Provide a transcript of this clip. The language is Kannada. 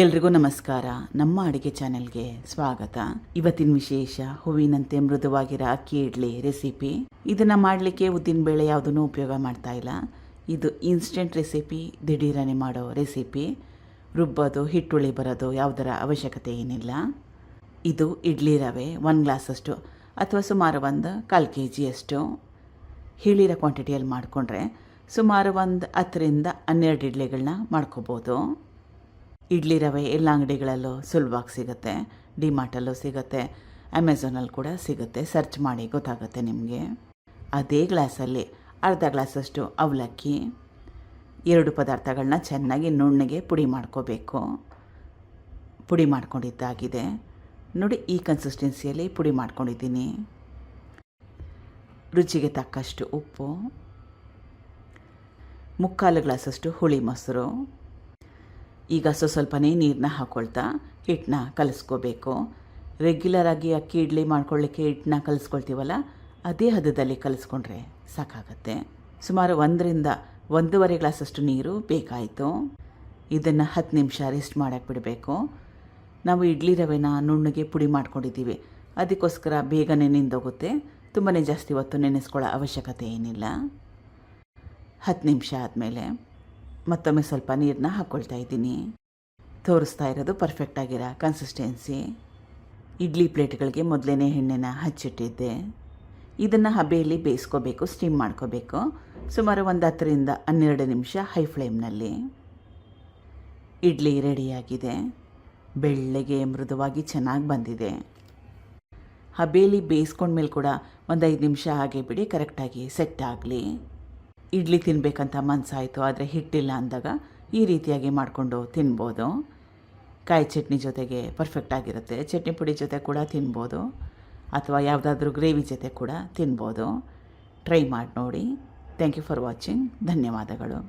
ಎಲ್ರಿಗೂ ನಮಸ್ಕಾರ. ನಮ್ಮ ಅಡುಗೆ ಚಾನೆಲ್ಗೆ ಸ್ವಾಗತ. ಇವತ್ತಿನ ವಿಶೇಷ, ಹೂವಿನಂತೆ ಮೃದುವಾಗಿರೋ ಅಕ್ಕಿ ಇಡ್ಲಿ ರೆಸಿಪಿ. ಇದನ್ನು ಮಾಡಲಿಕ್ಕೆ ಉದ್ದಿನಬೇಳೆ ಯಾವುದನ್ನು ಉಪಯೋಗ ಮಾಡ್ತಾ ಇಲ್ಲ. ಇದು ಇನ್ಸ್ಟೆಂಟ್ ರೆಸಿಪಿ, ದಿಢೀರನೆ ಮಾಡೋ ರೆಸಿಪಿ. ರುಬ್ಬೋದು ಹಿಟ್ಟುಳಿ ಬರೋದು ಯಾವುದರ ಅವಶ್ಯಕತೆ ಏನಿಲ್ಲ. ಇದು ಇಡ್ಲಿ ರವೆ, ಒಂದು ಗ್ಲಾಸಷ್ಟು ಅಥವಾ ಸುಮಾರು ಒಂದು ಕಾಲು ಕೆ ಜಿಯಷ್ಟು ಹೇಳಿರೋ ಕ್ವಾಂಟಿಟಿಯಲ್ಲಿ ಮಾಡಿಕೊಂಡ್ರೆ ಸುಮಾರು ಒಂದು ಹತ್ತರಿಂದ ಹನ್ನೆರಡು ಇಡ್ಲಿಗಳನ್ನ ಮಾಡ್ಕೋಬೋದು. ಇಡ್ಲಿ ರವೆ, ಎಲ್ಲ ಅಂಗಡಿಗಳಲ್ಲೂ ಸುಲಭವಾಗಿ ಸಿಗುತ್ತೆ ಡಿಮಾರ್ಟಲ್ಲೂ ಸಿಗುತ್ತೆ ಅಮೆಝಾನಲ್ಲಿ ಕೂಡ ಸಿಗುತ್ತೆ, ಸರ್ಚ್ ಮಾಡಿ ಗೊತ್ತಾಗುತ್ತೆ ನಿಮಗೆ. ಅದೇ ಗ್ಲಾಸಲ್ಲಿ ಅರ್ಧ ಗ್ಲಾಸಷ್ಟು ಅವಲಕ್ಕಿ, ಎರಡು ಪದಾರ್ಥಗಳನ್ನ ಚೆನ್ನಾಗಿ ನುಣ್ಣಗೆ ಪುಡಿ ಮಾಡ್ಕೋಬೇಕು. ಪುಡಿ ಮಾಡ್ಕೊಂಡಿದ್ದಾಗಿದೆ. ನೋಡಿ, ಈ ಕನ್ಸಿಸ್ಟೆನ್ಸಿಯಲ್ಲಿ ಪುಡಿ ಮಾಡ್ಕೊಂಡಿದ್ದೀನಿ. ರುಚಿಗೆ ತಕ್ಕಷ್ಟು ಉಪ್ಪು, ಮುಕ್ಕಾಲು ಗ್ಲಾಸಷ್ಟು ಹುಳಿ ಮೊಸರು. ಈಗ ಸೊ ಸ್ವಲ್ಪನೇ ನೀರನ್ನ ಹಾಕ್ಕೊಳ್ತಾ ಹಿಟ್ಟನ್ನ ಕಲಿಸ್ಕೋಬೇಕು ರೆಗ್ಯುಲರಾಗಿ ಅಕ್ಕಿ ಇಡ್ಲಿ ಮಾಡ್ಕೊಳ್ಳಿಕ್ಕೆ ಹಿಟ್ಟನ್ನ ಕಲಿಸ್ಕೊಳ್ತೀವಲ್ಲ, ಅದೇ ಹದದಲ್ಲಿ ಕಲಿಸ್ಕೊಂಡ್ರೆ ಸಾಕಾಗತ್ತೆ. ಸುಮಾರು ಒಂದರಿಂದ ಒಂದೂವರೆ ಗ್ಲಾಸಷ್ಟು ನೀರು ಬೇಕಾಯಿತು. ಇದನ್ನು ಹತ್ತು ನಿಮಿಷ ರೆಸ್ಟ್ ಮಾಡೋಕ್ಕೆ ಬಿಡಬೇಕು. ನಾವು ಇಡ್ಲಿ ರವೆನ ನುಣ್ಣಗೆ ಪುಡಿ ಮಾಡ್ಕೊಂಡಿದ್ದೀವಿ. ಅದಕ್ಕೋಸ್ಕರ ಬೇಗನೆ ನಿಂದೋಗುತ್ತೆ. ತುಂಬಾ ಜಾಸ್ತಿ ಹೊತ್ತು ನೆನೆಸ್ಕೊಳ್ಳೋ ಅವಶ್ಯಕತೆ ಏನಿಲ್ಲ. ಹತ್ತು ನಿಮಿಷ ಆದಮೇಲೆ ಮತ್ತೊಮ್ಮೆ ಸ್ವಲ್ಪ ನೀರನ್ನ ಹಾಕ್ಕೊಳ್ತಾ ಇದ್ದೀನಿ. ತೋರಿಸ್ತಾ ಇರೋದು ಪರ್ಫೆಕ್ಟಾಗಿರೋ ಕನ್ಸಿಸ್ಟೆನ್ಸಿ ಇಡ್ಲಿ ಪ್ಲೇಟ್ಗಳಿಗೆ ಮೊದಲೇ ಎಣ್ಣೆನ ಹಚ್ಚಿಟ್ಟಿದ್ದೆ. ಇದನ್ನು ಹಬೆಯಲ್ಲಿ ಬೇಯಿಸ್ಕೋಬೇಕು ಸ್ಟೀಮ್ ಮಾಡ್ಕೋಬೇಕು. ಸುಮಾರು ಒಂದು ಹತ್ತರಿಂದ ಹನ್ನೆರಡು ನಿಮಿಷ ಹೈ ಫ್ಲೇಮ್ನಲ್ಲಿ ಇಡ್ಲಿ ರೆಡಿಯಾಗಿದೆ. ಬೆಳ್ಳಗೆ ಮೃದುವಾಗಿ ಚೆನ್ನಾಗಿ ಬಂದಿದೆ. ಹಬೆಯಲ್ಲಿ ಬೇಯಿಸ್ಕೊಂಡ್ಮೇಲೆ ಕೂಡ ಒಂದು ಐದು ನಿಮಿಷ ಹಾಗೆ ಬಿಡಿ ಕರೆಕ್ಟಾಗಿ ಸೆಟ್ ಆಗಲಿ. ಇಡ್ಲಿ ತಿನ್ನಬೇಕಂತ ಮನಸ್ಸಾಯಿತು ಆದರೆ ಹಿಟ್ಟಿಲ್ಲ ಅಂದಾಗ ಈ ರೀತಿಯಾಗಿ ಮಾಡಿಕೊಂಡು ತಿನ್ಬೋದು. ಕಾಯಿ ಚಟ್ನಿ ಜೊತೆಗೆ ಪರ್ಫೆಕ್ಟ್ ಆಗಿರುತ್ತೆ. ಚಟ್ನಿ ಪುಡಿ ಜೊತೆ ಕೂಡ ತಿನ್ಬೋದು, ಅಥವಾ ಯಾವುದಾದ್ರೂ ಗ್ರೇವಿ ಜೊತೆ ಕೂಡ ತಿನ್ಬೋದು. ಟ್ರೈ ಮಾಡಿ ನೋಡಿ. ಥ್ಯಾಂಕ್ ಯು ಫಾರ್ ವಾಚಿಂಗ್ ಧನ್ಯವಾದಗಳು.